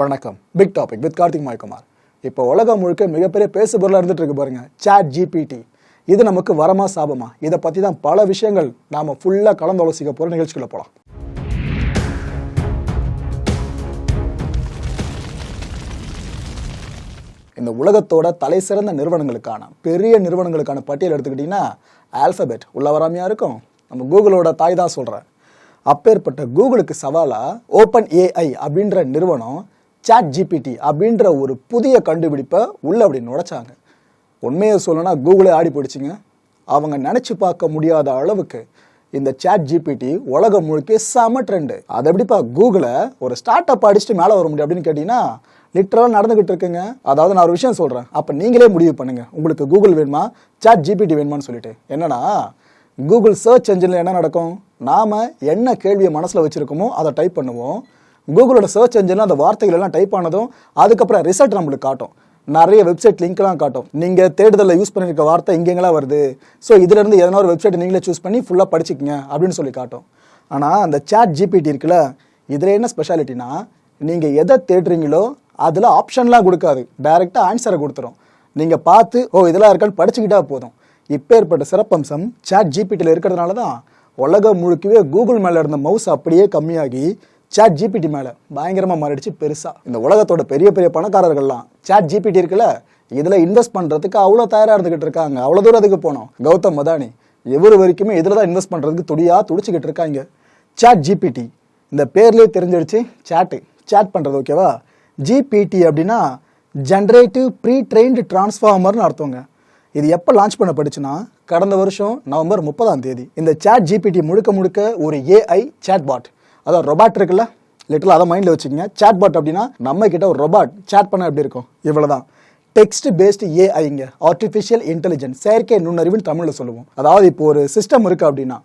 வணக்கம். Big topic with Karthik Maikumar. இப்போ உலகம் முழுக்க மிகப்பெரிய பேசு பொருளாக இருந்துட்டு இருக்கு பாருங்க சாட் ஜிபிடி இது நமக்கு வரமா சாபமா? இதை பற்றி தான் பல விஷயங்கள் நாம் ஃபுல்லாக கலந்து ஆலோசிக்க போகிற நிகழ்ச்சிக்குள்ள போகலாம் இந்த உலகத்தோட தலை சிறந்த நிறுவனங்களுக்கான பெரிய நிறுவனங்களுக்கான பட்டியல் எடுத்துக்கிட்டிங்கன்னா ஆல்பபெட் உள்ள வராமையா இருக்கும்? நம்ம கூகுளோட தாய் தான் சொல்கிறேன் அப்பேற்பட்ட கூகுளுக்கு சவாலாக ஓப்பன் ஏஐ அப்படின்ற நிறுவனம் சாட் ஜிபிடி அப்படின்ற ஒரு புதிய கண்டுபிடிப்பை உள்ள அப்படி நுழைச்சாங்க உண்மையை சொல்லனா கூகுளே ஆடி போயிடுச்சுங்க. அவங்க நினச்சி பார்க்க முடியாத அளவுக்கு இந்த சாட் ஜிபிடி உலகம் முழுக்க செம ட்ரெண்டு அது எப்படிப்பா கூகுளை ஒரு ஸ்டார்ட் அப் அடிச்சுட்டு மேலே வர முடியும் அப்படின்னு கேட்டிங்கன்னா லிட்டரலாக நடந்துகிட்டு இருக்குங்க. அதாவது நான் ஒரு விஷயம் சொல்கிறேன் அப்போ நீங்களே முடிவு பண்ணுங்க. உங்களுக்கு கூகுள் வேணுமா? சாட் ஜிபிடி வேணுமான்னு சொல்லிட்டு. என்னன்னா கூகுள் சர்ச் என்ஜினில் என்ன நடக்கும்? நாம் என்ன கேள்வியை மனசில் வச்சுருக்கோமோ அதை டைப் பண்ணுவோம். கூகுளோட சர்ச் என்ஜினில் அந்த வார்த்தைகள் எல்லாம் டைப் ஆனதும் அதுக்கப்புறம் ரிசல்ட் நம்மளுக்கு காட்டும். நிறைய வெப்சைட் லிங்க்லாம் காட்டும். நீங்கள் தேடுதலில் யூஸ் பண்ணியிருக்க வார்த்தை இங்கெங்கெல்லாம் வருது. ஸோ இதுலேருந்து எதனா ஒரு வெப்சைட் நீங்களே சூஸ் பண்ணி ஃபுல்லாக படிச்சுக்கங்க அப்படின்னு சொல்லி காட்டும். ஆனால் அந்த சாட் ஜிபிடி இருக்குல்ல இதில் என்ன ஸ்பெஷாலிட்டினா நீங்கள் எதை தேடுறீங்களோ அதில் ஆப்ஷன்லாம் கொடுக்காது. டைரெக்டாக ஆன்சரை கொடுத்துரும். நீங்கள் பார்த்து ஓ இதெல்லாம் இருக்கான்னு படிச்சுக்கிட்டா போதும். இப்போ ஏற்பட்ட சிறப்பம்சம் சாட் ஜிபிடியில் இருக்கிறதுனால தான் உலகம் முழுக்கவே கூகுள் மேலே இருந்த மவுஸ் அப்படியே கம்மியாகி சாட் ஜிபிடி மேலே பயங்கரமாக மாறிடுச்சு பெருசாக இந்த உலகத்தோட பெரிய பெரிய பணக்காரர்கள்லாம் சாட் ஜிபிடி இருக்குல்ல இதில் இன்வெஸ்ட் பண்ணுறதுக்கு அவ்வளோ தயாராக இருந்துக்கிட்டு இருக்காங்க. அவ்வளோ தூரம் அதுக்கு போனோம்? கௌதம் மதானி எவ்வளோ வரைக்குமே இதில் தான் இன்வெஸ்ட் பண்ணுறதுக்கு துடியாக துடிச்சிக்கிட்டு இருக்காங்க. சாட் ஜிபிடி இந்த பேர்லேயே தெரிஞ்சிடுச்சு சாட்டு சாட் பண்ணுறது ஓகேவா ஜிபிடி அப்படின்னா ஜென்ரேட்டிவ் ப்ரீ ட்ரெயின்டு டிரான்ஸ்ஃபார்மர்னு அர்த்தவங்க இது எப்போ லான்ச் பண்ணப்பட்டுச்சுன்னா கடந்த வருஷம் நவம்பர் முப்பதாம் தேதி. இந்த சாட் ஜிபிடி முழுக்க முழுக்க ஒரு ஏஐ சாட் பாட் அதாவது ரொபாட் இருக்குல்ல? லிட்டில் அதை மைண்டில் வச்சுக்கோங்க. சேட் பாட் அப்படின்னா நம்ம கிட்ட ஒரு ரொபாட் சேட் பண்ண எப்படி இருக்கும்? இவ்வளோதான் டெக்ஸ்ட் பேஸ்டு ஏஐங்க ஆர்டிஃபிஷியல் இன்டெலிஜென்ஸ் செயற்கை நுண்ணறிவுன்னு தமிழில் சொல்லுவோம். அதாவது இப்போ ஒரு சிஸ்டம் இருக்குது அப்படின்னா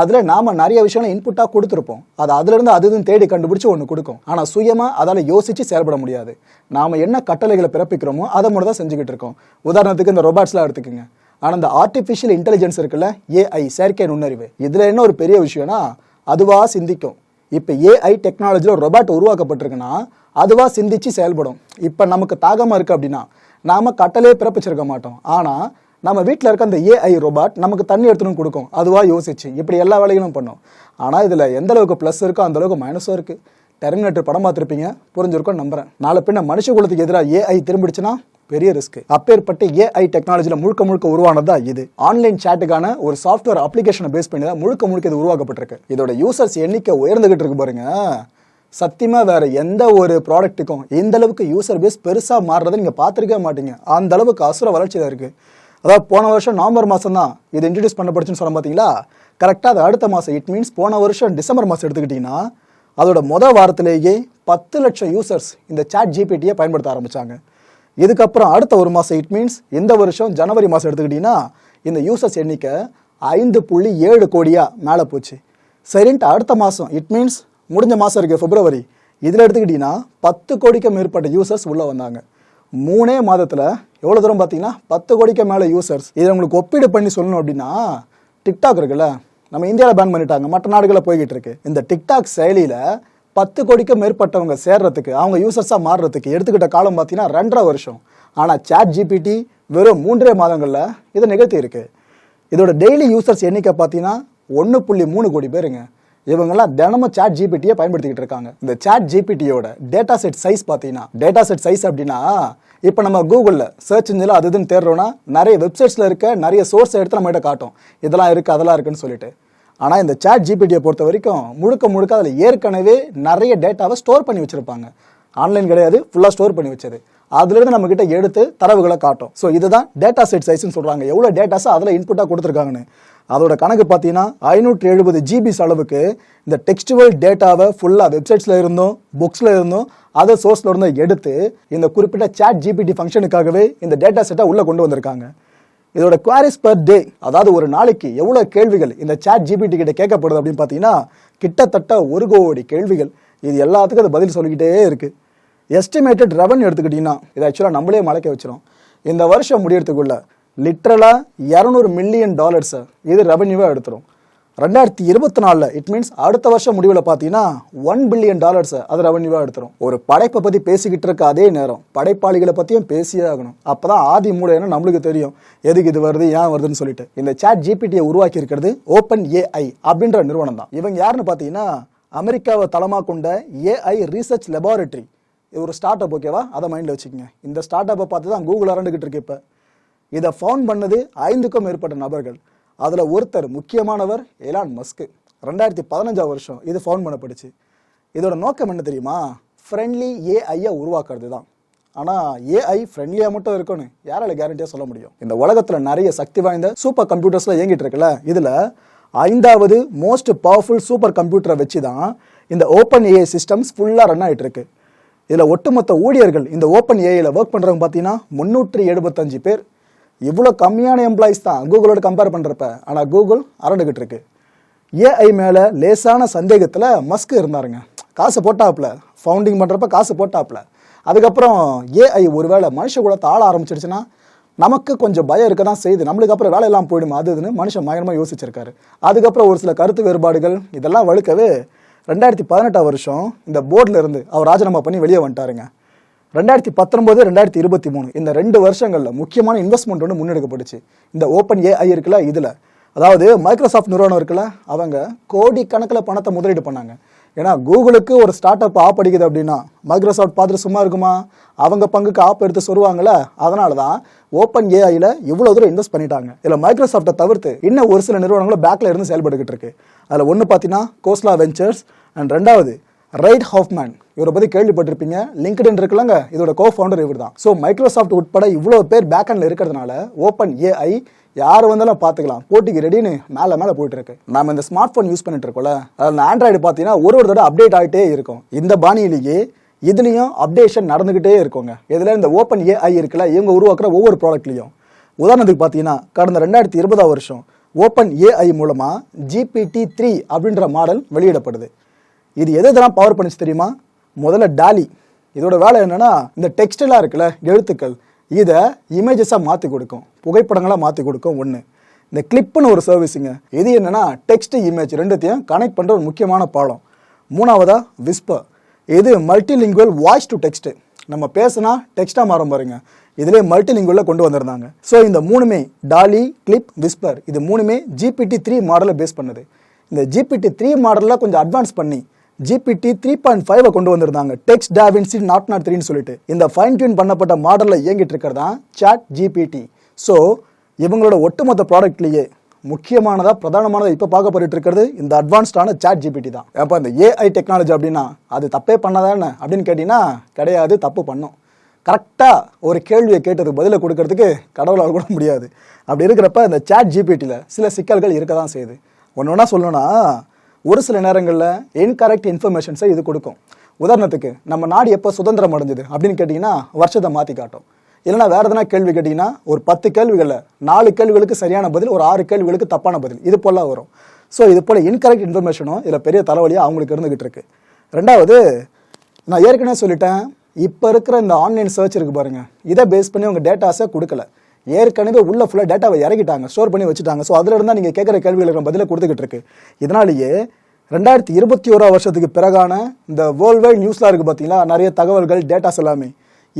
அதில் நாம் நிறைய விஷயங்களை இன்புட்டாக கொடுத்துருப்போம். அது அதுலேருந்து அது இதுன்னு தேடி கண்டுபிடிச்சி ஒன்று கொடுக்கும். ஆனால் சுயமாக அதால் யோசித்து செயல்பட முடியாது. நாம் என்ன கட்டளைகளை பிறப்பிக்கிறோமோ அதை மட்டும் தான் செஞ்சுக்கிட்டு இருக்கோம். உதாரணத்துக்கு இந்த ரொபாட்ஸ்லாம் எடுத்துக்கோங்க. ஆனால் இந்த ஆர்டிஃபிஷியல் இன்டெலிஜென்ஸ் இருக்குல்ல ஏஐ செயற்கை நுண்ணறிவு. இதில் என்ன ஒரு பெரிய விஷயம்னா அதுவாக சிந்திக்கும். இப்போ ஏஐ டெக்னாலஜியில் ஒரு ரொபாட் உருவாக்கப்பட்டிருக்குன்னா அதுவாக சிந்திச்சு செயல்படும். இப்போ நமக்கு தாகமாக இருக்குது அப்படின்னா நாம் கட்டலே பிறப்பிச்சிருக்க மாட்டோம். ஆனால் நம்ம வீட்டில் இருக்க அந்த ஏஐ ரோபாட் நமக்கு தண்ணி எடுத்துன்னு கொடுக்கும். அதுவாக யோசிச்சு இப்படி எல்லா வேலைகளும் பண்ணும். ஆனால் இதில் எந்த அளவுக்கு ப்ளஸ் இருக்கோ அந்த அளவுக்கு மைனஸும் இருக்குது டெர்மினேட்டர் படம் பார்த்துருப்பீங்க. புரிஞ்சிருக்கும் நம்புகிறேன் நாளை பின்ன மனுஷ குலத்துக்கு எதிராக ஏஐ திரும்பிடுச்சுன்னா பெரிய ரிஸ்க் அப்பேற்பட்ட ஏஐ டெக்னாலஜியில் முழுக்க முழுக்க உருவானதா இது. ஆன்லைன் சேட்டுக்கான ஒரு சாஃப்ட்வேர் அப்ளிகேஷனை பேஸ் பண்ணி தான் முழுக்க முழுக்க இது உருவாக்கப்பட்டிருக்கு. இதோட யூசர்ஸ் எண்ணிக்கை உயர்ந்துகிட்டு இருக்கு பாருங்க. சத்தியமாக வேற எந்த ஒரு ப்ராடக்ட்டுக்கும் இந்த அளவுக்கு யூசர் பேஸ் பெருசாக மாறுறதை நீங்கள் பார்த்துருக்கவே மாட்டீங்க. அந்த அளவுக்கு அசுர வளர்ச்சியில் இருக்குது அதாவது போன வருஷம் நவம்பர் மாதம் தான் இது இன்ட்ரடியூஸ் பண்ணப்படுச்சுன்னு சொல்ல பார்த்தீங்களா கரெக்டாக அது அடுத்த மாதம் இட் மீன்ஸ் போன வருஷம் டிசம்பர் மாதம் எடுத்துக்கிட்டிங்கன்னா அதோட மொதல் வாரத்திலேயே பத்து லட்சம் யூசர்ஸ் இந்த சாட் ஜிபிடியை பயன்படுத்த ஆரம்பித்தாங்க இதுக்கப்புறம் அடுத்த ஒரு மாதம் இட் மீன்ஸ் இந்த வருஷம் ஜனவரி மாதம் எடுத்துக்கிட்டிங்கன்னா இந்த யூசர்ஸ் எண்ணிக்கை ஐந்து புள்ளி ஏழு கோடியாக மேலே போச்சு. சரின்ட்டு அடுத்த மாதம் இட் மீன்ஸ் முடிஞ்ச மாதம் இருக்குது பிப்ரவரி இதில் எடுத்துக்கிட்டிங்கன்னா பத்து கோடிக்கு மேற்பட்ட யூசர்ஸ் உள்ளே வந்தாங்க. மூணே மாதத்தில் எவ்வளோ தூரம் பார்த்தீங்கன்னா பத்து கோடிக்கு மேலே யூசர்ஸ் இதை உங்களுக்கு ஒப்பீடு பண்ணி சொல்லணும் அப்படின்னா டிக்டாக் இருக்குல்ல நம்ம இந்தியாவில் பேன் பண்ணிட்டாங்க மற்ற நாடுகளில் போய்கிட்டு இருக்கு. இந்த டிக்டாக் செயலியில் பத்து கோடிக்கும் மேற்பட்டவங்க சேர்றதுக்கு அவங்க யூசர்ஸாக மாறுறதுக்கு எடுத்துக்கிட்ட காலம் பார்த்தீங்கன்னா ரெண்டரை வருஷம். ஆனால் சாட் ஜிபிடி வெறும் மூன்றே மாதங்களில் இதை நிகழ்த்தி இருக்கு இதோட டெய்லி யூசர்ஸ் எண்ணிக்கை பார்த்தீங்கன்னா ஒன்று புள்ளி மூணு கோடி பேருங்க. இவங்கெல்லாம் தினமும் சாட் ஜிபிடியை பயன்படுத்திக்கிட்டு இருக்காங்க. இந்த சாட் ஜிபிடியோட டேட்டா செட் சைஸ் பார்த்தீங்கன்னா டேட்டா செட் சைஸ் அப்படின்னா இப்போ நம்ம கூகுளில் சர்ச் இன்ஜினில் அது இதுன்னு தேடுறோன்னா நிறைய வெப்சைட்ஸில் இருக்க நிறைய சோர்ஸை எடுத்து நம்மகிட்ட காட்டும். இதெல்லாம் இருக்குது அதெல்லாம் இருக்குன்னு சொல்லிட்டு. ஆனால் இந்த சேட் ஜிபிடியை பொறுத்த வரைக்கும் முழுக்க முழுக்க அதில் ஏற்கனவே நிறைய டேட்டாவை ஸ்டோர் பண்ணி வச்சுருப்பாங்க. ஆன்லைன் கிடையாது ஃபுல்லாக ஸ்டோர் பண்ணி வச்சது. அதுலேருந்து நம்மக்கிட்ட எடுத்து தரவுகளை காட்டும். ஸோ இதுதான் டேட்டா செட் சைஸ்னு சொல்கிறாங்க எவ்வளோ டேட்டாஸை அதில் இன்புட்டாக கொடுத்துருக்காங்கன்னு. அதோட கணக்கு பார்த்தீங்கன்னா ஐநூற்றி எழுபது ஜிபிஸ் அளவுக்கு இந்த டெக்ஸ்டுவல் டேட்டாவை ஃபுல்லாக வெப்சைட்ஸில் இருந்தும் புக்ஸில் இருந்தும் அதர் சோர்ஸில் இருந்தும் எடுத்து இந்த குறிப்பிட்ட சேட் ஜிபிடி ஃபங்க்ஷனுக்காகவே இந்த டேட்டா செட்டை உள்ளே கொண்டு வந்திருக்காங்க. இதோட குவாரிஸ் பர் டே அதாவது ஒரு நாளைக்கு எவ்வளோ கேள்விகள் இந்த சாட் ஜிபிடி கிட்ட கேட்கப்படுது அப்படின்னு பார்த்தீங்கன்னா கிட்டத்தட்ட ஒரு கோடி கேள்விகள். இது எல்லாத்துக்கும் அது பதில் சொல்லிக்கிட்டே இருக்குது எஸ்டிமேட்டட் ரெவன்யூ எடுத்துக்கிட்டிங்கன்னா இது ஆக்சுவலாக நம்மளே மலைக்க வச்சிரும். இந்த வருஷம் முடியறதுக்குள்ள லிட்ரலாக இரநூறு மில்லியன் டாலர்ஸை இது ரெவன்யூவாக எடுத்துரும். ரெண்டாயிரத்தி இருபத்தி நாலில் இட் மீன்ஸ் அடுத்த வருஷம் முடிவில் பார்த்தீங்கன்னா ஒன் பில்லியன் டாலர்ஸை அது ரெவன்யூவாக எடுத்துரும். ஒரு படைப்பை பற்றி பேசிக்கிட்டு இருக்க அதே நேரம். படைப்பாளிகளை பற்றியும் பேசியே ஆகணும். அப்போ தான் ஆதி மூலைன்னு நம்மளுக்கு தெரியும். எதுக்கு இது வருது ஏன் வருதுன்னு சொல்லிட்டு. இந்த சாட் ஜிபிடியை உருவாக்கி இருக்கிறது ஓப்பன் ஏஐ அப்படின்ற நிறுவனம் தான். இவங்க யாருன்னு பார்த்தீங்கன்னா அமெரிக்காவை தளமாக கொண்ட ஏஐ ரீசர்ச் லெபார்டரி இது ஒரு ஸ்டார்ட் அப் ஓகேவா அதை மைண்டில் வச்சுக்கோங்க. இந்த ஸ்டார்ட் அப்பை பார்த்து தான் கூகுள் அரண்டுகிட்டு இருக்கு இப்போ. இதை ஃபவுண்ட் பண்ணது ஐந்துக்கும் மேற்பட்ட நபர்கள். அதில் ஒருத்தர் முக்கியமானவர் எலான் மஸ்க்கு ரெண்டாயிரத்தி பதினஞ்சாவது வருஷம் இது ஃபவுண்ட் பண்ணப்பட்டுச்சு. இதோட நோக்கம் என்ன தெரியுமா? ஃப்ரெண்ட்லி ஏஐயை உருவாக்குறது தான் ஆனால் ஏஐ ஃப்ரெண்ட்லியாக மட்டும் இருக்கும்னு யாரால கேரண்டியாக சொல்ல முடியும்? இந்த உலகத்தில் நிறைய சக்தி வாய்ந்த சூப்பர் கம்ப்யூட்டர்ஸ்லாம் இயங்கிட்டு இருக்குல்ல? இதில் ஐந்தாவது மோஸ்ட் பவர்ஃபுல் சூப்பர் கம்ப்யூட்டரை வச்சு தான் இந்த ஓப்பன் ஏஐ சிஸ்டம்ஸ் ஃபுல்லாக ரன் ஆகிட்டு இருக்கு. இதில் ஒட்டுமொத்த ஊழியர்கள் இந்த ஓப்பன் ஏஐயில் ஒர்க் பண்ணுறவங்க பார்த்தீங்கன்னா முந்நூற்றி எழுபத்தஞ்சு பேர். இவ்வளோ கம்மியான எம்ப்ளாயிஸ் தான் கூகுளோட கம்பேர் பண்ணுறப்ப ஆனால் கூகுள் அரண்டுகிட்டு இருக்கு. ஏஐ மேலே லேசான சந்தேகத்தில் மஸ்க் இருந்தாருங்க. காசு போட்டாப்புல. ஃபவுண்டிங் பண்ணுறப்ப காசு போட்டாப்புல. அதுக்கப்புறம் ஏஐ ஒருவேளை மனுஷ குலத்தை ஆள ஆரம்பிச்சிருச்சுன்னா நமக்கு கொஞ்சம் பயம் இருக்க தான் செய்யுது. நம்மளுக்கு அப்புறம் வேலையெல்லாம் போயிடுமா? அது இதுன்னு மனுஷன் பயங்கரமாக யோசிச்சிருக்காரு. அதுக்கப்புறம் ஒரு சில கருத்து வேறுபாடுகள் இதெல்லாம் வழுக்கவே ரெண்டாயிரத்தி பதினெட்டாம் வருஷம் இந்த போர்டில் இருந்து அவர் ராஜினாமா பண்ணி வெளியே வந்துட்டாருங்க. ரெண்டாயிரத்தி பத்தொன்பது ரெண்டாயிரத்தி இருபத்தி மூணு இந்த ரெண்டு வருஷங்களில் முக்கியமான இன்வெஸ்ட்மெண்ட் ஒன்று முன்னெடுக்கப்பட்டுச்சு. இந்த ஓப்பன் ஏஐ இருக்குல்ல இதில். அதாவது மைக்ரோசாஃப்ட் நிறுவனம் இருக்குல்ல அவங்க கோடி கணக்கில் பணத்தை முதலீடு பண்ணாங்க. ஏன்னா கூகுளுக்கு ஒரு ஸ்டார்ட் அப் ஆப் அடிக்குது அப்படின்னா மைக்ரோசாஃப்ட் பார்த்துட்டு சும்மா இருக்குமா? அவங்க பங்குக்கு ஆப் எடுத்து சொல்லுவாங்கள்ல அதனால தான் ஓப்பன் ஏஐயில் இவ்வளோ தூரம் இன்வெஸ்ட் பண்ணிட்டாங்க. இதில் மைக்ரோசாஃப்ட்டை தவிர்த்து இன்னும் ஒரு சில நிறுவனங்களும் பேக்கில் இருந்து செயல்பட்டுக்கிட்டு இருக்கு. அதில் ஒன்று பார்த்தீங்கன்னா கோஸ்லா வெஞ்சர்ஸ் அண்ட் ரெண்டாவது ரைட் ஹாஃப்மேன் இவரை பற்றி கேள்விப்பட்டிருப்பீங்க. லிங்க்டின் இருக்குல்லங்க. இதோட கோ ஃபவுண்டர் இவர் தான் ஸோ மைக்ரோசாஃப்ட் உட்பட இவ்வளோ பேர் பேக் இருக்கிறதுனால ஓப்பன் ஏஐ யார் வந்தாலும் பார்த்துக்கலாம். போட்டிக்கு ரெடின்னு மேலே மேலே போயிட்டு இருக்கு நம்ம இந்த ஸ்மார்ட் ஃபோன் யூஸ் பண்ணிட்டு இருக்கோம்ல. அதில் ஆண்ட்ராய்டு பார்த்தீங்கன்னா ஒரு ஒரு தடவை அப்டேட் ஆகிட்டே இருக்கும். இந்த பாணியிலேயே இதுலேயும் அப்டேஷன் நடந்துக்கிட்டே இருக்குங்க. இதில் இந்த ஓப்பன் ஏஐ இருக்குல்ல இவங்க உருவாக்குற ஒவ்வொரு ப்ராடக்ட்லையும் உதாரணத்துக்கு பார்த்தீங்கன்னா கடந்த ரெண்டாயிரத்தி இருபதாம் வருஷம் ஓப்பன் ஏஐ மூலமாக ஜிபிடி த்ரீ அப்படின்ற மாடல் வெளியிடப்படுது. இது எது இதெல்லாம் பவர் பண்ணுச்சு தெரியுமா? முதல்ல டாலி இதோட வேலை என்னன்னா இந்த டெக்ஸ்டெல்லாம் இருக்குல்ல எழுத்துக்கள் இதை இமேஜஸாக மாற்றி கொடுக்கும். புகைப்படங்களாக மாற்றி கொடுக்கும் ஒன்று இந்த கிளிப்புன்னு ஒரு சர்வீஸுங்க இது என்னென்னா டெக்ஸ்ட் இமேஜ் ரெண்டுத்தையும் கனெக்ட் பண்ணுற ஒரு முக்கியமான பாலம் மூணாவதாக விஸ்பர் இது மல்டிலிங்குவல் வாய்ஸ் டு டெக்ஸ்ட்டு நம்ம பேசுனா டெக்ஸ்ட்டாக மாறும் பாருங்க. இதிலே மல்டிலிங்குவலில் கொண்டு வந்திருந்தாங்க. ஸோ இந்த மூணுமே டாலி கிளிப் விஸ்பர் இது மூணுமே ஜிபிடி த்ரீ மாடலை பேஸ் பண்ணுது. இந்த ஜிபிடி த்ரீ மாடலில் கொஞ்சம் அட்வான்ஸ் பண்ணி ஜிபிடி த்ரீ பாயிண்ட் ஃபைவ் கொண்டு வந்திருந்தாங்க. டெக்ஸ்ட் டாவின்சி நாட் நாட் த்ரீன்னு சொல்லிட்டு. இந்த ஃபைன் டியூன் பண்ணப்பட்ட மாடலில் இயங்கிட்டு இருக்கிறதா? சாட் ஜிபிடி ஸோ இவங்களோட ஒட்டுமொத்த ப்ராடக்ட்லேயே முக்கியமானதாக பிரதானமானதாக இப்போ பார்க்கப்பட்டு இருக்கிறது இந்த அட்வான்ஸ்டான சாட் ஜிபிடி தான். அப்போ இந்த ஏஐ டெக்னாலஜி அப்படின்னா அது தப்பே பண்ணதானே அப்படின்னு கேட்டிங்கன்னா கிடையாது தப்பு பண்ணும். கரெக்டாக ஒரு கேள்வியை கேட்டதுக்கு பதிலை கொடுக்கறதுக்கு கடவுளால் கூட முடியாது. அப்படி இருக்கிறப்ப இந்த சாட் ஜிபிடியில் சில சிக்கல்கள் இருக்க தான் செய்யுது. ஒன்று ஒன்றா சொல்லணும்னா ஒரு சில நேரங்களில் இன்கரெக்ட் இன்ஃபர்மேஷன்ஸை இது கொடுக்கும். உதாரணத்துக்கு நம்ம நாடு எப்போ சுதந்திரம் அடைஞ்சது அப்படின்னு கேட்டிங்கன்னா வருஷத்தை மாற்றி காட்டும். இல்லைனா வேறு எதனா கேள்வி கேட்டிங்கன்னா ஒரு பத்து கேள்விகளில் நாலு கேள்விகளுக்கு சரியான பதில் ஒரு ஆறு கேள்விகளுக்கு தப்பான பதில் இது போல வரும். ஸோ இது போல் இன்கரெக்ட் இன்ஃபர்மேஷனும் இதில் பெரிய தலைவலியாக அவங்களுக்கு இருந்துகிட்டு இருக்கு. ரெண்டாவது நான் ஏற்கனவே சொல்லிட்டேன் இப்போ இருக்கிற இந்த ஆன்லைன் சர்ச் இருக்கு பாருங்கள் இதை பேஸ் பண்ணி உங்கள் டேட்டாஸை கொடுக்கல. ஏற்கனவே உள்ள ஃபுல்லாக டேட்டாவை இறக்கிட்டாங்க ஸ்டோர் பண்ணி வச்சுட்டாங்க. ஸோ அதில் இருந்தால் நீங்கள் கேட்குற கேள்விகளுக்கு பதிலை கொடுத்துக்கிட்டு இருக்கு. இதனாலேயே ரெண்டாயிரத்தி இருபத்தி ஓராம் வருஷத்துக்கு பிறகான இந்த வேர்ல்டு வைட் நியூஸ்லாம் இருக்குது பார்த்தீங்களா நிறைய தகவல்கள் டேட்டாஸ் எல்லாமே.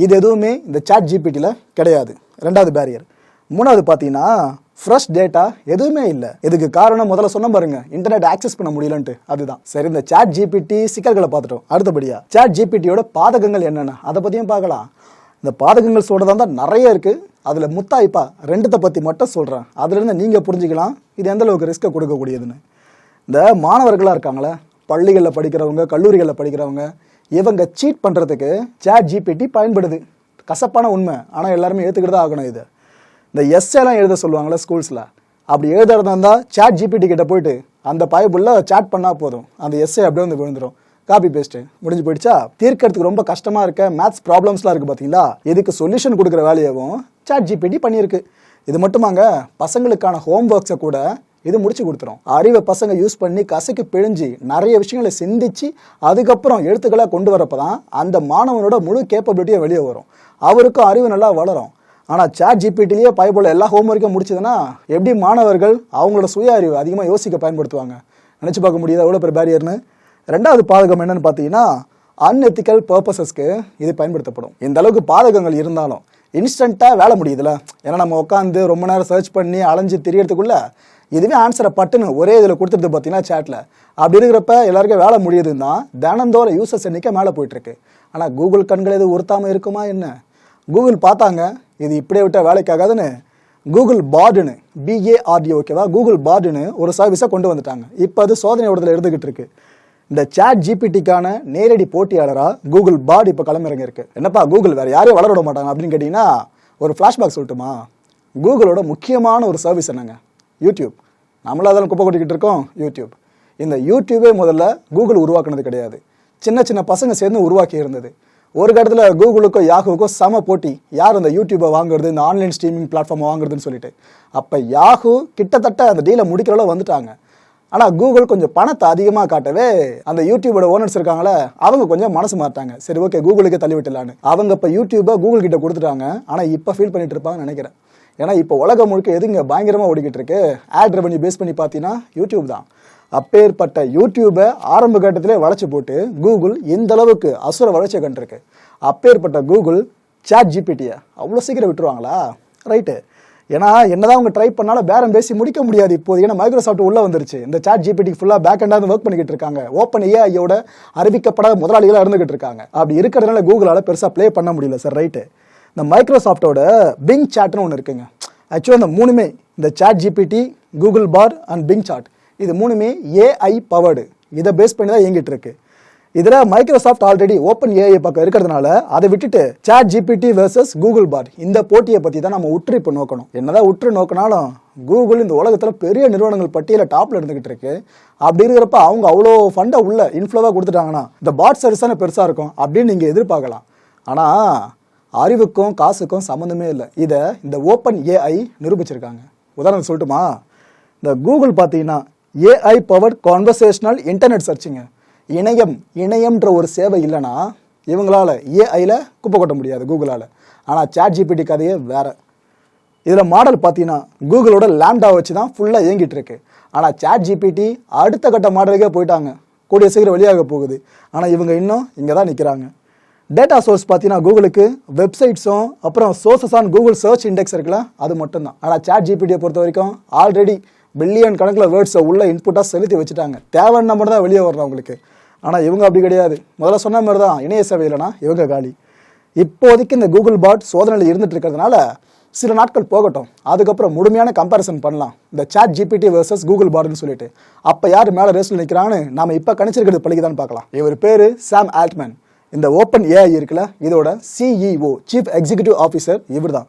இது எதுவுமே இந்த சாட் ஜிபிடியில் கிடையாது. ரெண்டாவது பேரியர் மூணாவது பார்த்தீங்கன்னா ஃப்ரெஷ் டேட்டா எதுவுமே இல்லை. இதுக்கு காரணம் முதல்ல சொன்ன பாருங்க. இன்டர்நெட் ஆக்சஸ் பண்ண முடியலன்ட்டு. அதுதான். சரி இந்த சாட் ஜிபிடி சிக்கல்களை பார்த்துட்டோம். அடுத்தபடியா சாட் ஜிபிடியோட பாதகங்கள் என்னென்ன? அதை பற்றியும் பார்க்கலாம். இந்த பாதகங்கள் சொல்கிறதா தான் நிறைய இருக்குது அதில் முத்தாய்ப்பா ரெண்டுத்தை பற்றி மட்டும் சொல்கிறேன் அதுலேருந்து நீங்கள் புரிஞ்சுக்கலாம். இது எந்த அளவுக்கு ரிஸ்க்கை கொடுக்கக்கூடியதுன்னு. இந்த மாணவர்களாக இருக்காங்களே பள்ளிகளில் படிக்கிறவங்க கல்லூரிகளில் படிக்கிறவங்க இவங்க சீட் பண்ணுறதுக்கு சேட் ஜிபிடி பயன்படுது. கசப்பான உண்மை. ஆனால் எல்லாருமே ஏற்றுக்கிட்டு தான் ஆகணும் இது. இந்த எஸ்ஏலாம் எழுத சொல்லுவாங்களே ஸ்கூல்ஸில் அப்படி எழுதுறதா இருந்தால் சேட் ஜிபிடி கிட்ட போயிட்டு அந்த பாய்புள்ள சேட் பண்ணால் போதும். அந்த எஸ்ஏ அப்படியே வந்து விழுந்துடும் காப்பி பேஸ்ட்டு முடிஞ்சு போயிடுச்சா? தீர்க்கறதுக்கு ரொம்ப கஷ்டமாக இருக்க. மேத்ஸ் ப்ராப்ளம்ஸ்லாம் இருக்குது பார்த்தீங்களா இதுக்கு சொல்யூஷன் கொடுக்குற வேலையவும் சாட் ஜிபிடி பண்ணியிருக்கு. இது மட்டுமாங்க பசங்களுக்கான ஹோம் ஒர்க்ஸை கூட இது முடிச்சு கொடுத்துரும். அறிவை பசங்க யூஸ் பண்ணி கசைக்கு பிழிஞ்சு நிறைய விஷயங்களை சிந்திச்சு அதுக்கப்புறம் எழுத்துக்களாக கொண்டு வரப்போ தான் அந்த மாணவனோட முழு கேப்பபிலிட்டியும் வெளியே வரும். அவருக்கும் அறிவு நல்லா வளரும். ஆனால் சேட் ஜிபிடிலேயே பயப்போல எல்லா ஹோம் ஒர்க்கும் முடிச்சதுன்னா எப்படி மாணவர்கள் அவங்களோட சுய அறிவு அதிகமாக யோசிக்க பயன்படுத்துவாங்க? நினச்சி பார்க்க முடியாது? எவ்வளோ பெரிய பேரியர்னு ரெண்டாவது பாதகம் என்னன்னு பார்த்தீங்கன்னா அன்எத்திக்கல் பர்பஸஸ்க்கு இது பயன்படுத்தப்படும். இந்த அளவுக்கு பாதகங்கள் இருந்தாலும் இன்ஸ்டண்ட்டாக வேலை முடியுதுல. ஏன்னா நம்ம உட்காந்து ரொம்ப நேரம் சர்ச் பண்ணி அலைஞ்சு தெரியறதுக்குள்ளே இதுவே ஆன்சரை பட்டுன்னு ஒரே இதில் கொடுத்துருது பார்த்தீங்கன்னா சேட்டில் அப்படி இருக்கிறப்ப எல்லாருக்கும் வேலை முடியுதுன்னா தான் தினந்தோறும் யூசர்ஸ் எண்ணிக்கை மேலே போயிட்டுருக்கு. ஆனால் கூகுள் கண்கள் எதுவும் உறுத்தாமல் இருக்குமா என்ன? கூகுள் பார்த்தாங்க இது இப்படியே விட்டால் வேலைக்காகாதுன்னு கூகுள் பார்டுன்னு பிஏஆர்டி ஓகேவா கூகுள் பாடுன்னு ஒரு சர்வீஸை கொண்டு வந்துட்டாங்க. இப்போ அது சோதனை ஓட்டத்தில் இருந்துகிட்டு இருக்குது இந்த சாட் ஜிபிடிக்கான நேரடி போட்டியாளராக கூகுள் பாட் இப்போ களமிறங்க இருக்கு என்னப்பா கூகுள் வேற யாரையும் வளர விட மாட்டாங்க அப்படின்னு கேட்டிங்கன்னா ஒரு ஃப்ளாஷ்பேக் சொல்லட்டுமா? கூகுளோட முக்கியமான ஒரு சர்வீஸ் என்னங்க? யூடியூப் நம்மளும் அதெல்லாம் குப்பை கொட்டிக்கிட்டு இருக்கோம் யூடியூப் இந்த யூடியூபே முதல்ல கூகுள் உருவாக்குனது கிடையாது. சின்ன சின்ன பசங்க சேர்ந்து உருவாக்கி இருந்தது. ஒரு கட்டத்தில் கூகுளுக்கும் யாகுவுக்கும் சம போட்டி யார் அந்த யூடியூப்பை வாங்குறது இந்த ஆன்லைன் ஸ்ட்ரீமிங் பிளாட்ஃபார்மை வாங்குறதுன்னு சொல்லிட்டு. அப்போ யாகு கிட்டத்தட்ட அந்த டீலை முடிக்கிற அளவு வந்துட்டாங்க. ஆனால் கூகுள் கொஞ்சம் பணத்தை அதிகமாக காட்டவே அந்த யூடியூபோட ஓனர்ஸ் இருக்காங்களே அவங்க கொஞ்சம் மனசு மாட்டாங்க சரி ஓகே கூகுளுக்கு தள்ளி விட்டுலான்னு அவங்க இப்போ யூடியூபை கூகுள் கிட்ட கொடுத்துட்டாங்க. ஆனால் இப்போ ஃபீல் பண்ணிட்டு இருப்பாங்கன்னு நினைக்கிறேன். ஏன்னா இப்போ உலகம் முழுக்க எதுங்க பயங்கரமாக ஓடிக்கிட்டு இருக்கு? ஆட் ரெவன்யூ பேஸ் பண்ணி பார்த்தீங்கன்னா யூடியூப் தான். அப்பேற்பட்ட யூடியூபை ஆரம்ப கட்டத்திலே வளர்ச்சி போட்டு கூகுள் இந்த அளவுக்கு அசுர வளர்ச்சி கண்டிருக்கு. அப்பேற்பட்ட கூகுள் சாட் ஜிபிடியை அவ்வளோ சீக்கிரம் விட்டுருவாங்களா? ரைட்டு ஏன்னா என்னதான் அவங்க ட்ரை பண்ணாலும் பேரம் பேசி முடிக்க முடியாது இப்போது ஏன்னா மைக்ரோசாஃப்ட் உள்ள வந்துருச்சு. இந்த சாட் ஜிபிடி ஃபுல்லாக பேக் அண்டாக ஒர்க் பண்ணிக்கிட்டு இருக்காங்க. ஓப்பன் ஏஐயோட அறிவிக்கப்படாத முதலாளிகளாக இருந்துகிட்டு இருக்காங்க. அப்படி இருக்கிறதுனால கூகுளால் பெருசாக ப்ளே பண்ண முடியல சார் ரைட்டு இந்த மைக்ரோசாஃப்டோட பிங் சாட்னு ஒன்று இருக்குங்க. ஆக்சுவலாக இந்த மூணுமே இந்த chat GPT Google Bard and Bing chat இது மூணுமே ஏஐ பவர்டு இதை பேஸ் பண்ணி தான் இயங்கிட்டு இருக்கு. இதில் மைக்ரோசாஃப்ட் ஆல்ரெடி ஓப்பன் ஏஐ பக்கம் இருக்கிறதுனால அதை விட்டுட்டு chat GPT versus Google Bard இந்த போட்டியை பற்றி தான் நம்ம உற்று இப்போ நோக்கணும். என்னதான் உற்று நோக்கினாலும் கூகுள் இந்த உலகத்தில் பெரிய நிறுவனங்கள் பட்டியலில் டாப்பில் இருந்துகிட்டு இருக்கு. அப்படி இருக்கிறப்ப அவங்க அவ்வளோ ஃபண்டை உள்ள இன்ஃப்ளோவாக கொடுத்துட்டாங்கன்னா இந்த பாட் சர்வீஸ் தானே பெருசாக இருக்கும் அப்படின்னு நீங்கள் எதிர்பார்க்கலாம். ஆனால் அறிவுக்கும் காசுக்கும் சம்மந்தமே இல்லை. இதை இந்த ஓப்பன் ஏஐ நிரூபிச்சிருக்காங்க. உதாரணம் சொல்லட்டுமா? இந்த கூகுள் பார்த்தீங்கன்னா ஏஐ பவர்ட் கான்வர்சேஷனல் இன்டர்நெட் சர்ச்சிங்க இணையம் இணையம்ன்ற ஒரு சேவை இல்லைன்னா இவங்களால ஏஐயில் குப்பை கொட்ட முடியாது கூகுளால். ஆனால் சாட் ஜிபிடி கதையே வேறு. இதில் மாடல் பார்த்தீங்கன்னா கூகுளோட லேம்டா வச்சு தான் ஃபுல்லாக இயங்கிட்டு இருக்கு. ஆனால் சாட் ஜிபிடி அடுத்த கட்ட மாடலுக்கே போயிட்டாங்க. கூடிய சீக்கிரம் வெளியாக போகுது. ஆனால் இவங்க இன்னும் இங்கே தான் நிற்கிறாங்க டேட்டா சோர்ஸ் பார்த்தீங்கன்னா கூகுளுக்கு வெப்சைட்ஸும் அப்புறம் sources on Google search index இருக்குல்ல அது மட்டும்தான். ஆனால் சாட் ஜிபிடியை பொறுத்த வரைக்கும் ஆல்ரெடி பில்லியன் கணக்கில் வேர்ட்ஸை உள்ள இன்புட்டாக செலுத்தி வச்சுட்டாங்க. தேவைன்னா மட்டும் தான் வெளியே வரணும் அவங்களுக்கு. ஆனால் இவங்க அப்படி கிடையாது. முதல்ல சொன்ன மாதிரி தான் இணைய சேவை இல்லைனா இவங்க காலி. இப்போதைக்கு இந்த கூகுள் பாட் சோதனையில் இருந்துட்டு இருக்கிறதுனால சில நாட்கள் போகட்டும். அதுக்கப்புறம் முழுமையான கம்பேரிசன் பண்ணலாம். இந்த சாட் ஜிபிடி வர்சஸ் கூகுள் பாட்னு சொல்லிட்டு. அப்போ யார் மேலே ரேஸில் நிற்கிறான்னு நம்ம இப்போ கணிச்சிருக்கிறது பழிக்குதான்னு பார்க்கலாம். இவர் பேர் சாம் ஆல்ட்மேன் இந்த ஓப்பன் ஏஐ இருக்குல்ல இதோட சிஇஓ சீஃப் எக்ஸிகியூட்டிவ் ஆஃபீஸர் இவர் தான்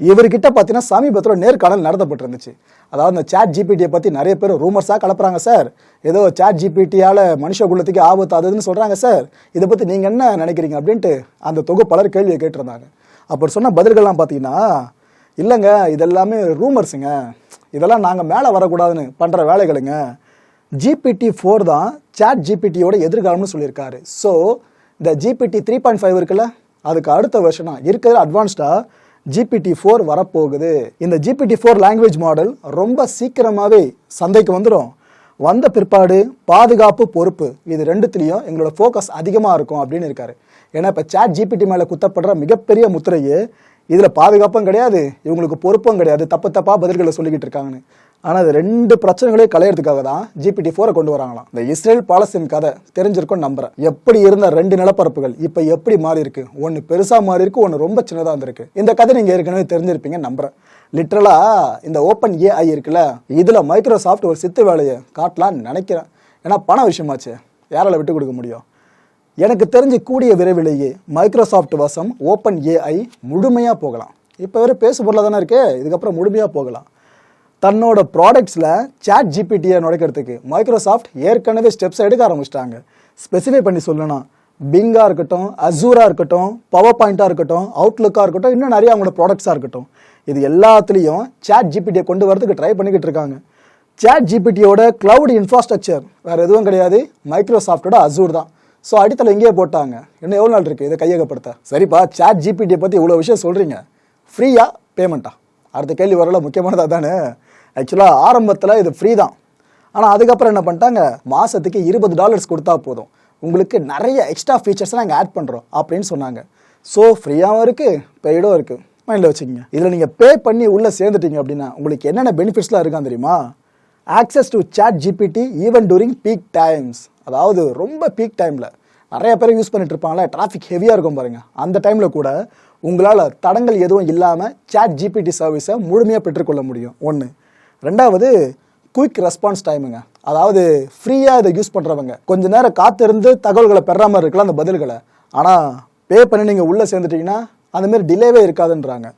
இவர்கிட்ட பார்த்தீங்கன்னா சமீபத்தில் நேர்காணல் நடத்தப்பட்டிருந்துச்சு. அதாவது இந்த சாட் ஜிபிடியை பற்றி நிறைய பேர் ரூமர்ஸாக கலப்புறாங்க சார் ஏதோ சாட் ஜிபிடியால் மனுஷ குலத்துக்கு ஆபத்து அதுன்னு சொல்கிறாங்க சார் இதை பற்றி நீங்கள் என்ன நினைக்கிறீங்க அப்படின்ட்டு அந்த தொகுப்பாளர் கேள்வியை கேட்டிருந்தாங்க. அப்படி சொன்ன பதில்கள்லாம் பார்த்தீங்கன்னா இல்லைங்க இதெல்லாமே ரூமர்ஸுங்க இதெல்லாம் நாங்கள் மேலே வரக்கூடாதுன்னு பண்ணுற வேலைகளுங்க. ஜிபிடி ஃபோர் தான் சாட் ஜிபிடியோட எதிர்காலம்னு சொல்லியிருக்காரு. ஸோ இந்த ஜிபிடி த்ரீ பாயிண்ட் ஃபைவ் இருக்குல்ல அதுக்கு அடுத்த வருஷனா இருக்கிற அட்வான்ஸ்டாக ஜிபிடி ஃபோர் வரப்போகுது. இந்த ஜிபிடி ஃபோர் லாங்குவேஜ் மாடல் ரொம்ப சீக்கிரமாகவே சந்தைக்கு வந்துடும் வந்த பிற்பாடு பாதுகாப்பு பொறுப்பு இது ரெண்டுத்துலேயும் எங்களோட ஃபோக்கஸ் அதிகமாக இருக்கும் அப்படின்னு இருக்காரு. ஏன்னா இப்போ சாட் ஜிபிடி மேலே குத்தப்படுற மிகப்பெரிய முத்திரையே இதில் பாதுகாப்பும் கிடையாது இவங்களுக்கு பொறுப்பும் கிடையாது தப்பு தப்பாக பதில்களை சொல்லிக்கிட்டு இருக்காங்கன்னு. ஆனால் அது ரெண்டு பிரச்சனைகளையும் கலையிறதுக்காக தான் ஜிபிடி ஃபோரை கொண்டு வராங்களாம். இந்த இஸ்ரேல் பாலஸ்தீன் கதை தெரிஞ்சிருக்கும் நம்புறேன். எப்படி இருந்த ரெண்டு நிலப்பரப்புகள் இப்போ எப்படி மாறி இருக்கு? ஒன்று பெருசாக மாறி இருக்கு ஒன்று ரொம்ப சின்னதாக இருந்திருக்கு இந்த கதை நீங்கள் ஏற்கனவே தெரிஞ்சிருப்பீங்க நம்புறேன். லிட்ரலாக இந்த ஓப்பன் ஏஐ இருக்குல்ல இதில் மைக்ரோசாஃப்ட் ஒரு சித்து வேலையை காட்டலான்னு நினைக்கிறேன். ஏன்னா பண விஷயமாச்சு யாரால விட்டு கொடுக்க முடியும்? எனக்கு தெரிஞ்சு கூடிய விரைவிலேயே மைக்ரோசாஃப்ட் வசம் ஓப்பன் ஏஐ முழுமையாக போகலாம். இப்போ வேறு பேசு பொருளாக தானே இருக்கே இதுக்கப்புறம் முழுமையாக போகலாம். தன்னோட ப்ராடக்ட்ஸில் சாட் ஜிபிடியை நுழைக்கிறதுக்கு மைக்ரோசாஃப்ட் ஏற்கனவே ஸ்டெப்ஸ் எடுக்க ஆரம்பிச்சிட்டாங்க. ஸ்பெசிஃபை பண்ணி சொல்லணும்னா பிங்காக இருக்கட்டும் அசூராக இருக்கட்டும் பவர் பாயிண்ட்டாக இருக்கட்டும் அவுட்லுக்காக இருக்கட்டும் இன்னும் நிறைய அவங்களோட ப்ராடக்ட்ஸாக இருக்கட்டும். இது எல்லாத்துலேயும் சாட் ஜிபிடியை கொண்டு வரதுக்கு ட்ரை பண்ணிக்கிட்டு இருக்காங்க. சாட் ஜிபிடியோட கிளவுட் இன்ஃப்ராஸ்ட்ரக்சர் வேறு எதுவும் கிடையாது. மைக்ரோசாஃப்டோட அசூர் தான். ஸோ அடித்தளம் இங்கேயே போட்டாங்க. இன்னும் எவ்வளோ நாள் இருக்குது இதை கையகப்படுத்த. சரிப்பா சாட் ஜிபிடியை பற்றி இவ்வளோ விஷயம் சொல்கிறீங்க ஃப்ரீயாக பேமெண்ட்டா அடுத்த கேள்வி வரல முக்கியமானதாக தானே ஆக்சுவலாக ஆரம்பத்தில் இது ஃப்ரீ தான். ஆனால் அதுக்கப்புறம் என்ன பண்ணிட்டாங்க? மாதத்துக்கு இருபது டாலர்ஸ் கொடுத்தா போதும். உங்களுக்கு நிறைய எக்ஸ்ட்ரா ஃபீச்சர்ஸ் நாங்கள் ஆட் பண்ணுறோம் அப்படின்னு சொன்னாங்க. ஸோ ஃப்ரீயாகவும் இருக்குது பெய்டும் இருக்குது மைண்டில் வச்சுக்கோங்க. இதில் நீங்கள் பே பண்ணி உள்ளே சேர்ந்துட்டீங்க அப்படின்னா உங்களுக்கு என்னென்ன பெனிஃபிட்ஸ்லாம் இருக்கான்னு தெரியுமா? Access to chat GPT even during peak times அதாவது ரொம்ப பீக் டைமில் நிறைய பேர் யூஸ் பண்ணிட்டு இருப்பாங்களே டிராஃபிக் ஹெவியாக இருக்கும் பாருங்கள் அந்த டைமில் கூட உங்களால் தடங்கள் எதுவும் இல்லாமல் சேட் ஜிபிடி சர்வீஸை முழுமையாக பெற்றுக்கொள்ள முடியும். ஒன்று ரெண்டாவது குயிக் ரெஸ்பான்ஸ் டைமுங்க அதாவது ஃப்ரீயாக இதை யூஸ் பண்ணுறவங்க கொஞ்ச நேரம் காத்திருந்து தகவல்களை பெறா மாதிரி இருக்கலாம் அந்த பதில்களை. ஆனால் பே பண்ணி நீங்கள் உள்ளே சேர்ந்துட்டீங்கன்னா அந்தமாரி டிலேவே இருக்காதுன்றாங்க.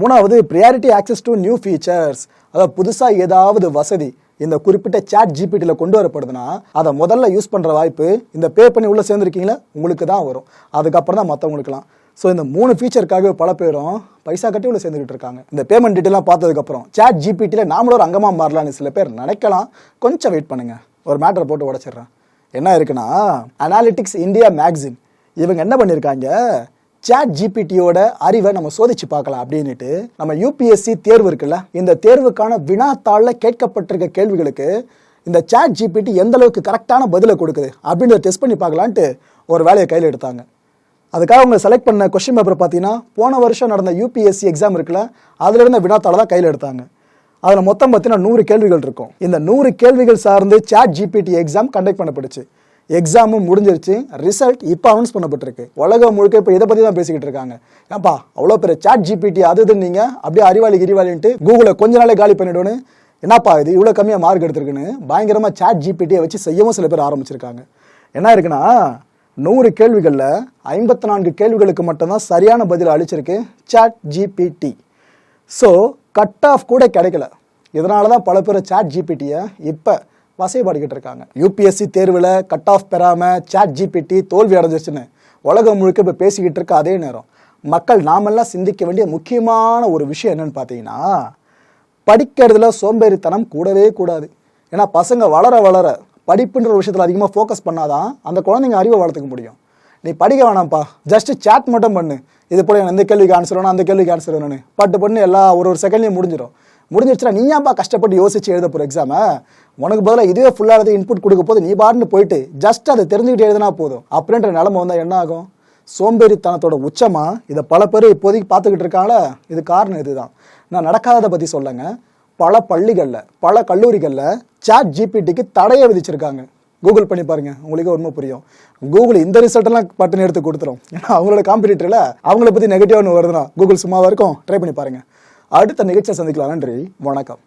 மூணாவது priority access to new features அதாவது புதுசாக ஏதாவது வசதி இந்த குறிப்பிட்ட சாட் ஜிபிடியில் கொண்டு வரப்படுதுன்னா அதை முதல்ல யூஸ் பண்ணுற வாய்ப்பு இந்த பே பண்ணி உள்ளே சேர்ந்துருக்கீங்களா? உங்களுக்கு தான் வரும். அதுக்கப்புறம் தான் மற்றவங்களுக்குலாம் ஸோ இந்த மூணு ஃபீச்சருக்காக பல பேரும் பைசா கட்டி உள்ள சேர்ந்துக்கிட்டு இருக்காங்க. இந்த பேமெண்ட் டீட்டெயிலாம் பார்த்ததுக்கப்புறம் சேட் ஜிபிடியில் நாமளும் ஒரு அங்கமாக மாறலாம்னு சில பேர் நினைக்கலாம். கொஞ்சம் வெயிட் பண்ணுங்கள் ஒரு மேட்டரை போட்டு உடச்சிடுறேன். என்ன இருக்குன்னா அனாலிட்டிக்ஸ் இந்தியா மேக்சின் இவங்க என்ன பண்ணியிருக்காங்க? சேட் ஜிபிடியோட அறிவை நம்ம சோதிச்சு பார்க்கலாம் அப்படின்னுட்டு நம்ம யூபிஎஸ்சி தேர்வு இருக்குல்ல இந்த தேர்வுக்கான வினாத்தாளில் கேட்கப்பட்டிருக்க கேள்விகளுக்கு இந்த சேட் ஜிபிடி எந்த அளவுக்கு கரெக்டான பதிலை கொடுக்குது அப்படின்றத டெஸ்ட் பண்ணி பார்க்கலான்ட்டு ஒரு வேலையை கையில் எடுத்தாங்க. அதுக்காக அவங்க செலக்ட் பண்ண கொஸ்டின் பேப்பர் பார்த்தீங்கன்னா போன வருஷம் நடந்த யூபிஎஸ்சி எக்ஸாம் இருக்குல்ல அதில் இருந்த வினாத்தாளை தான் கையில் எடுத்தாங்க. அதில் மொத்தம் பார்த்தீங்கன்னா நூறு கேள்விகள் இருக்கும். இந்த நூறு கேள்விகள் சார்ந்து சாட் ஜிபிடி எக்ஸாம் கண்டக்ட் பண்ணப்பட்டுச்சு. எக்ஸாமும் முடிஞ்சிருச்சு. ரிசல்ட் இப்போ அனௌன்ஸ் பண்ணப்பட்டிருக்கு. உலகம் முழுக்க இப்போ இதை பற்றி தான் பேசிக்கிட்டு இருக்காங்க. ஏன்பா அவ்வளோ பெரிய சாட் ஜிபிடி அது இதுன்னு நீங்கள் அப்படியே அறிவாளி கிரிவாளின்ட்டு கூகுளை கொஞ்ச நாளே காலி பண்ணிவிடுன்னு என்னப்பா இது இவ்வளோ கம்மியாக மார்க் எடுத்திருக்குன்னு? பயங்கரமாக சாட் ஜிபிடியை வச்சு செய்யவும் சில பேர் ஆரம்பிச்சிருக்காங்க. என்ன இருக்குன்னா நூறு கேள்விகளில் ஐம்பத்தி நான்கு கேள்விகளுக்கு மட்டும்தான் சரியான பதில் அளிச்சிருக்கு chat GPT so cut off கூட கிடைக்கல. இதனால தான் பல பேர் சாட் ஜிபிடியை இப்போ வசைப்பாடிக்கிட்டு இருக்காங்க. யூபிஎஸ்சி தேர்வில் கட் ஆஃப் பெறாமல் சாட் ஜிபிடி தோல்வி அடைஞ்சிச்சுன்னு உலகம் முழுக்க இப்போ பேசிக்கிட்டு இருக்க அதே நேரம். மக்கள் நாமெல்லாம் சிந்திக்க வேண்டிய முக்கியமான ஒரு விஷயம் என்னன்னு பார்த்தீங்கன்னா படிக்கிறதுல சோம்பேறித்தனம் கூடவே கூடாது. ஏன்னா பசங்க வளர வளர படிப்புன்ற ஒரு விஷயத்தில் அதிகமாக ஃபோக்கஸ் பண்ணாதான் அந்த குழந்தைங்க அறிவை வளர்த்துக்க முடியும். நீ படிக்க வேணாம்ப்பா. ஜஸ்ட் சேட் மட்டும் பண்ணு. இது போல எனக்கு இந்த கேள்விக்கு ஆன்சர் வேணும் அந்த கேள்விக்கு ஆன்சர் வேணும்னு. பட்டு பண்ணு எல்லா ஒரு ஒரு செகண்ட்லையும் முடிஞ்சிடும் முடிஞ்சிருச்சுன்னா நீ ஏன்ப்பா கஷ்டப்பட்டு யோசிச்சு எழுத போகிற எக்ஸாமை உனக்கு பதிலாக இதுவே ஃபுல்லாக இன்புட் கொடுக்க போது நீ பாட்டுன்னு போயிட்டு ஜஸ்ட் அதை தெரிஞ்சுக்கிட்டு எழுதினா போதும். அப்படின்ற நிலமை வந்தால் என்ன ஆகும்? சோம்பேறித்தனத்தோட உச்சமாக இதை பல பேர் இப்போதைக்கு பார்த்துக்கிட்டு இருக்காங்களே? இது காரணம் இதுதான். நான் நடக்காததை பற்றி சொல்லுங்கள் பல பள்ளிகளில் பல கல்லூரிகளில் சாட் ஜிபிடிக்கு தடையை விதிச்சிருக்காங்க. கூகுள் பண்ணி பாருங்க உங்களுக்கு உண்மை புரியும். கூகுள் இந்த ரிசல்ட்டெல்லாம் பட்டன் பட்டுன்னு எடுத்து கொடுத்துரும். ஏன்னா அவங்களோட காம்படிட்டரில் அவங்கள பற்றி நெகட்டிவ் ஒன்று வருதுன்னா கூகுள் சும்மாவாக இருக்கும்? ட்ரை பண்ணி பாருங்க. அடுத்த நிகழ்ச்சியை சந்திக்கலாம். நன்றி. வணக்கம்.